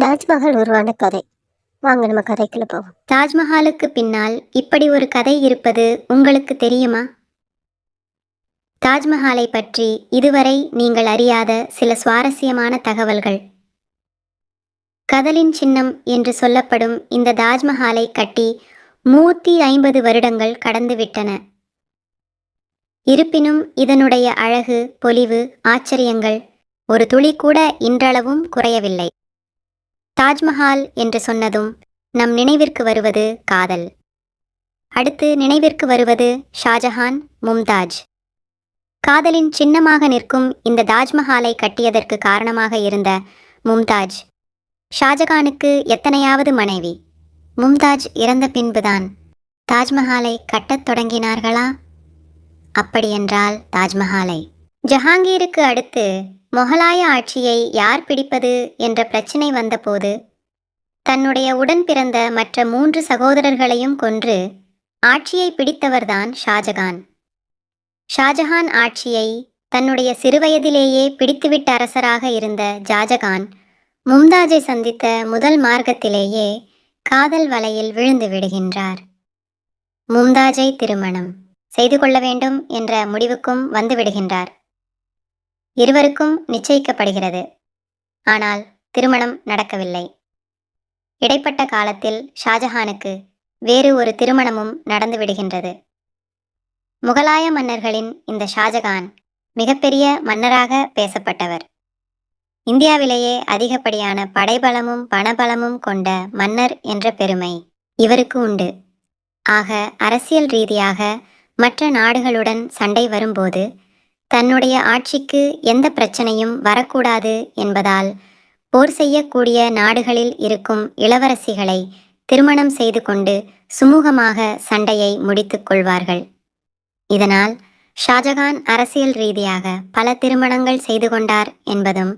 தாஜ்மஹால் உருவான கதை. வாங்க நம்ம கதைக்குள்ள போவோம். தாஜ்மஹாலுக்கு பின்னால் இப்படி ஒரு கதை இருப்பது உங்களுக்கு தெரியுமா? தாஜ்மஹாலை பற்றி இதுவரை நீங்கள் அறியாத சில சுவாரஸ்யமான தகவல்கள். கதலின் சின்னம் என்று சொல்லப்படும் இந்த தாஜ்மஹாலை கட்டி நூற்றி ஐம்பது வருடங்கள் கடந்துவிட்டன இருப்பினும் இதனுடைய அழகு பொலிவு ஆச்சரியங்கள் ஒரு துளி கூட இன்றளவும் குறையவில்லை. தாஜ்மஹால் என்று சொன்னதும் நம் நினைவிற்கு வருவது காதல். அடுத்து நினைவிற்கு வருவது ஷாஜஹான் மும்தாஜ். காதலின் சின்னமாக நிற்கும் இந்த தாஜ்மஹாலை கட்டியதற்கு காரணமாக இருந்த மும்தாஜ் ஷாஜகானுக்கு எத்தனையாவது மனைவி? மும்தாஜ் இறந்த பின்புதான் தாஜ்மஹாலை கட்டத் தொடங்கினார்களா? அப்படியென்றால் தாஜ்மஹாலை. ஜஹாங்கீருக்கு அடுத்து மொகலாய ஆட்சியை யார் பிடிப்பது என்ற பிரச்சினை வந்தபோது தன்னுடைய உடன் பிறந்த மற்ற மூன்று சகோதரர்களையும் கொன்று ஆட்சியை பிடித்தவர்தான் ஷாஜகான். ஷாஜஹான் ஆட்சியை தன்னுடைய சிறுவயதிலேயே பிடித்துவிட்ட அரசராக இருந்த ஜாஜகான் மும்தாஜை சந்தித்த முதல் மார்க்கத்திலேயே காதல் வலையில் விழுந்து விடுகின்றார். மும்தாஜை திருமணம் செய்து கொள்ள வேண்டும் என்ற முடிவுக்கும் வந்துவிடுகின்றார் இருவருக்கும் நிச்சயிக்கப்படுகிறது. ஆனால் திருமணம் நடக்கவில்லை. இடைப்பட்ட காலத்தில் ஷாஜஹானுக்கு வேறு ஒரு திருமணமும் நடந்து விடுகின்றது. முகலாய மன்னர்களின் இந்த ஷாஜகான் மிகப்பெரிய மன்னராக பேசப்பட்டவர். இந்தியாவிலேயே அதிகப்படியான படைபலமும் பணபலமும் கொண்ட மன்னர் என்ற பெருமை இவருக்கு உண்டு. ஆக அரசியல் ரீதியாக மற்ற நாடுகளுடன் சண்டை வரும்போது தன்னுடைய ஆட்சிக்கு எந்த பிரச்சனையும் வரக்கூடாது என்பதால் போர் செய்யக்கூடிய நாடுகளில் இருக்கும் இளவரசிகளை திருமணம் செய்து கொண்டு சுமூகமாக சண்டையை முடித்துக் கொள்வார்கள். இதனால் ஷாஜகான் அரசியல் ரீதியாக பல திருமணங்கள் செய்து கொண்டார் என்பதும்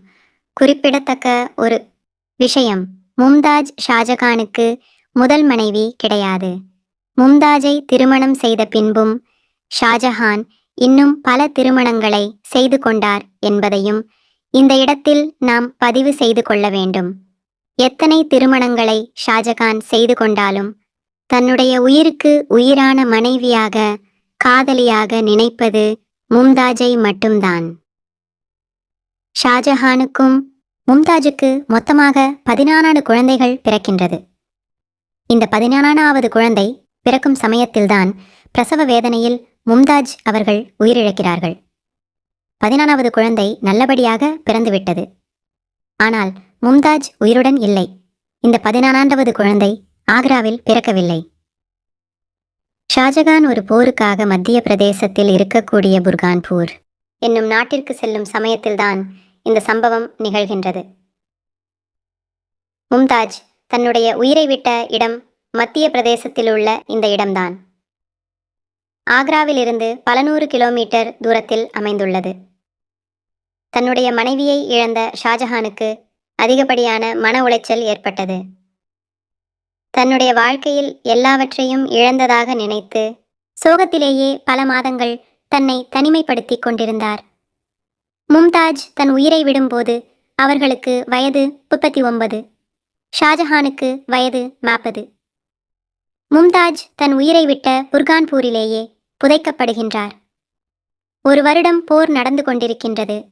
குறிப்பிடத்தக்க ஒரு விஷயம். மும்தாஜ் ஷாஜகானுக்கு முதல் மனைவி கிடையாது. மும்தாஜை திருமணம் செய்த பின்பும் ஷாஜஹான் இன்னும் பல திருமணங்களை செய்து கொண்டார் என்பதையும் இந்த இடத்தில் நாம் பதிவு செய்து கொள்ள வேண்டும். எத்தனை திருமணங்களை ஷாஜகான் செய்து கொண்டாலும் தன்னுடைய உயிருக்கு உயிரான மனைவியாக காதலியாக நினைப்பது மும்தாஜை மட்டும்தான். ஷாஜஹானுக்கும் மும்தாஜுக்கு மொத்தமாக பதினாறான குழந்தைகள் பிறக்கின்றது. இந்த பதினாறாவது குழந்தை பிறக்கும் சமயத்தில்தான் பிரசவ வேதனையில் மும்தாஜ் அவர்கள் உயிரிழக்கிறார்கள். பதினானாவது குழந்தை நல்லபடியாக பிறந்துவிட்டது. ஆனால் மும்தாஜ் உயிருடன் இல்லை. இந்த பதினாறாவது குழந்தை ஆக்ராவில் பிறக்கவில்லை. ஷாஜகான் ஒரு போருக்காக மத்திய பிரதேசத்தில் இருக்கக்கூடிய புர்கான்பூர் என்னும் நாட்டிற்கு செல்லும் சமயத்தில்தான் இந்த சம்பவம் நிகழ்கின்றது. மும்தாஜ் தன்னுடைய உயிரை விட்ட இடம் மத்திய பிரதேசத்தில் உள்ள இந்த இடம்தான். ஆக்ராவிலிருந்து பல நூறு கிலோமீட்டர் தூரத்தில் அமைந்துள்ளது. தன்னுடைய மனைவியை இழந்த ஷாஜஹானுக்கு அதிகப்படியான மன உளைச்சல் ஏற்பட்டது. தன்னுடைய வாழ்க்கையில் எல்லாவற்றையும் இழந்ததாக நினைத்து சோகத்திலேயே பல மாதங்கள் தன்னை தனிமைப்படுத்திக் கொண்டிருந்தார். மும்தாஜ் தன் உயிரை விடும்போது அவர்களுக்கு வயது முப்பத்தி ஒன்பது ஷாஜஹானுக்கு வயது நாற்பது. மும்தாஜ் தன் உயிரை விட்ட புர்கான்பூரிலேயே புதைக்கப்படுகின்றார். ஒரு வருடம் போர் நடந்து கொண்டிருக்கின்றது.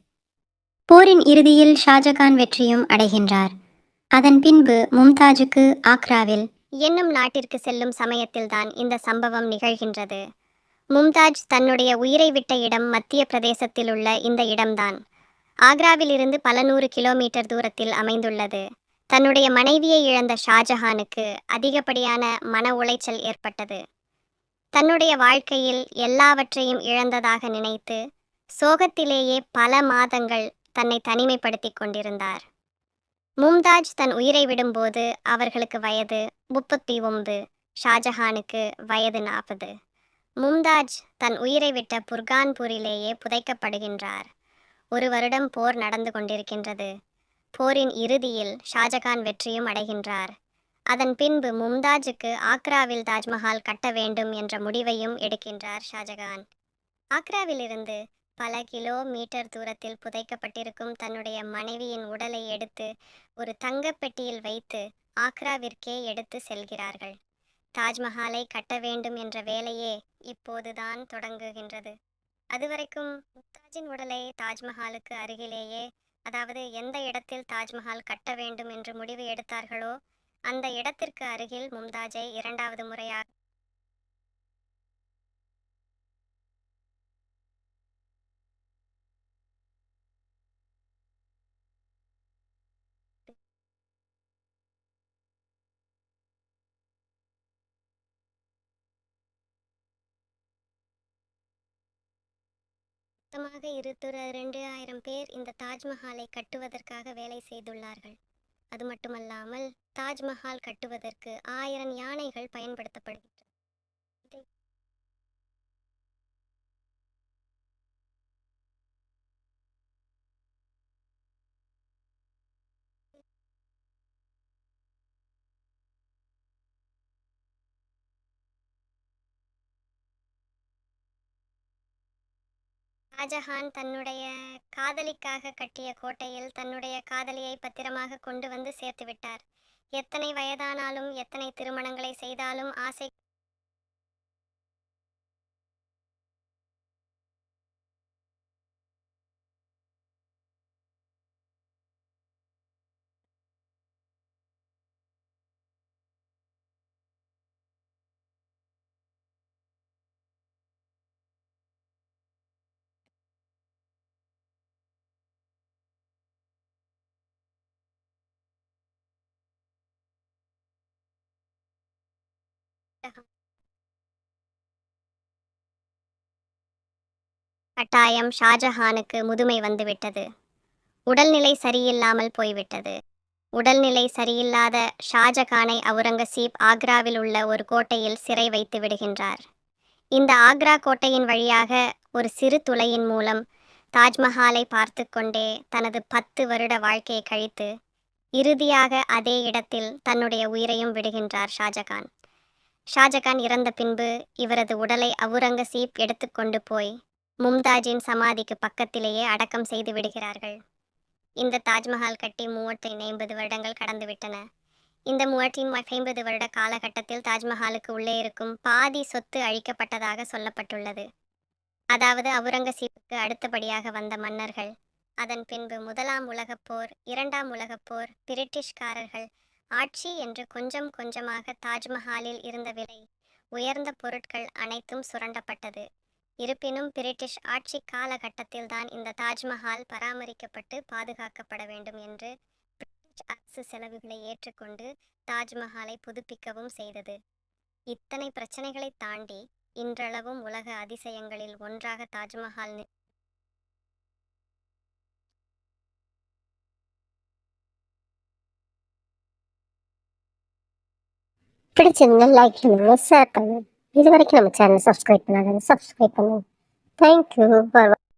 போரின் இறுதியில் ஷாஜகான் வெற்றியும் அடைகின்றார். அதன் பின்பு மும்தாஜுக்கு ஆக்ராவில் என்னும் நாட்டிற்கு செல்லும் சமயத்தில்தான் இந்த சம்பவம் நிகழ்கின்றது. மும்தாஜ் தன்னுடைய உயிரை விட்ட இடம் மத்திய பிரதேசத்தில் உள்ள இந்த இடம்தான். ஆக்ராவிலிருந்து பல நூறு கிலோமீட்டர் தூரத்தில் அமைந்துள்ளது. தன்னுடைய மனைவியை இழந்த ஷாஜஹானுக்கு அதிகப்படியான மன உளைச்சல் ஏற்பட்டது. தன்னுடைய வாழ்க்கையில் எல்லாவற்றையும் இழந்ததாக நினைத்து சோகத்திலேயே பல மாதங்கள் தன்னை தனிமைப்படுத்திக் கொண்டிருந்தார். மும்தாஜ் தன் உயிரை விடும்போது அவர்களுக்கு வயது முப்பத்தி ஒன்பது ஷாஜஹானுக்கு வயது நாற்பது. மும்தாஜ் தன் உயிரை விட்ட புர்கான்பூரிலேயே புதைக்கப்படுகின்றார். ஒரு வருடம் போர் நடந்து கொண்டிருக்கின்றது. போரின் இறுதியில் ஷாஜகான் வெற்றியும் அடைகின்றார். அதன் பின்பு மும்தாஜுக்கு ஆக்ராவில் தாஜ்மஹால் கட்ட வேண்டும் என்ற முடிவையும் எடுக்கின்றார் ஷாஜகான். ஆக்ராவிலிருந்து பல கிலோமீட்டர் தூரத்தில் புதைக்கப்பட்டிருக்கும் தன்னுடைய மனைவியின் உடலை எடுத்து ஒரு தங்கப் பெட்டியில் வைத்து ஆக்ராவிற்கே எடுத்து செல்கிறார்கள். தாஜ்மஹாலை கட்ட வேண்டும் என்ற வேலையே இப்போதுதான் தொடங்குகின்றது. அதுவரைக்கும் மும்தாஜின் உடலை தாஜ்மஹாலுக்கு அருகிலேயே அதாவது எந்த இடத்தில் தாஜ்மஹால் கட்ட வேண்டும் என்று முடிவு எடுத்தார்களோ அந்த இடத்திற்கு அருகில் மும்தாஜை இரண்டாவது முறையாக மொத்தமாக இருத்துற ரெண்டு ஆயிரம் பேர் இந்த தாஜ்மஹாலை கட்டுவதற்காக வேலை செய்துள்ளார்கள். அது மட்டுமல்லாமல் தாஜ்மஹால் கட்டுவதற்கு ஆயிரம் யானைகள் பயன்படுத்தப்படுகின்றன. ஷாஜஹான் தன்னுடைய காதலிக்காக கட்டிய கோட்டையில் தன்னுடைய காதலியை பத்திரமாக கொண்டு வந்து சேர்த்து விட்டார். எத்தனை வயதானாலும் எத்தனை திருமணங்களை செய்தாலும் ஆசை கட்டாயம் ஷாஜஹானுக்கு முதுமை வந்துவிட்டது. உடல்நிலை சரியில்லாமல் போய்விட்டது. உடல்நிலை சரியில்லாத ஷாஜகானை அவுரங்கசீப் ஆக்ராவில் உள்ள ஒரு கோட்டையில் சிறை வைத்து விடுகின்றார். இந்த ஆக்ரா கோட்டையின் வழியாக ஒரு சிறு துளையின் மூலம் தாஜ்மஹாலை பார்த்து கொண்டே தனது பத்து வருட வாழ்க்கையை கழித்து இறுதியாக அதே இடத்தில் தன்னுடைய உயிரையும் விடுகின்றார் ஷாஜகான் ஷாஜகான் இறந்த பின்பு இவரது உடலை அவுரங்கசீப் எடுத்துக்கொண்டு போய் மும்தாஜின் சமாதிக்கு பக்கத்திலேயே அடக்கம் செய்து விடுகிறார்கள். இந்த தாஜ்மஹால் கட்டி மூவத்தி ஐம்பது வருடங்கள் கடந்துவிட்டன இந்த மூவத்தி ஐம்பது வருட காலகட்டத்தில் தாஜ்மஹாலுக்கு உள்ளே இருக்கும் பாதி சொத்து அழிக்கப்பட்டதாக சொல்லப்பட்டுள்ளது. அதாவது அவுரங்கசீப்புக்கு அடுத்தபடியாக வந்த மன்னர்கள் அதன் பின்பு முதலாம் உலகப் போர் இரண்டாம் உலகப் போர் பிரிட்டிஷ்காரர்கள் ஆட்சி என்று கொஞ்சம் கொஞ்சமாக தாஜ்மஹாலில் இருந்த விலை உயர்ந்த பொருட்கள் அனைத்தும் சுரண்டப்பட்டது. இருப்பினும் பிரிட்டிஷ் ஆட்சி காலகட்டத்தில்தான் இந்த தாஜ்மஹால் பராமரிக்கப்பட்டு பாதுகாக்கப்பட வேண்டும் என்று பிரிட்டிஷ் அரசு செலவுகளை ஏற்றுக்கொண்டு தாஜ்மஹாலை புதுப்பிக்கவும் செய்தது. இத்தனை பிரச்சனைகளை தாண்டி இன்றளவும் உலக அதிசயங்களில் ஒன்றாக தாஜ்மஹால் பிடிச்சிருந்தா லைக் பண்ணுங்க ஷேர் பண்ணுங்கள் இது வரைக்கும் நம்ம சேனல் சப்ஸ்கிரைப் பண்ணாங்க. சப்ஸ்கிரைப் பண்ணுங்கள் தேங்க்யூ ஃபார்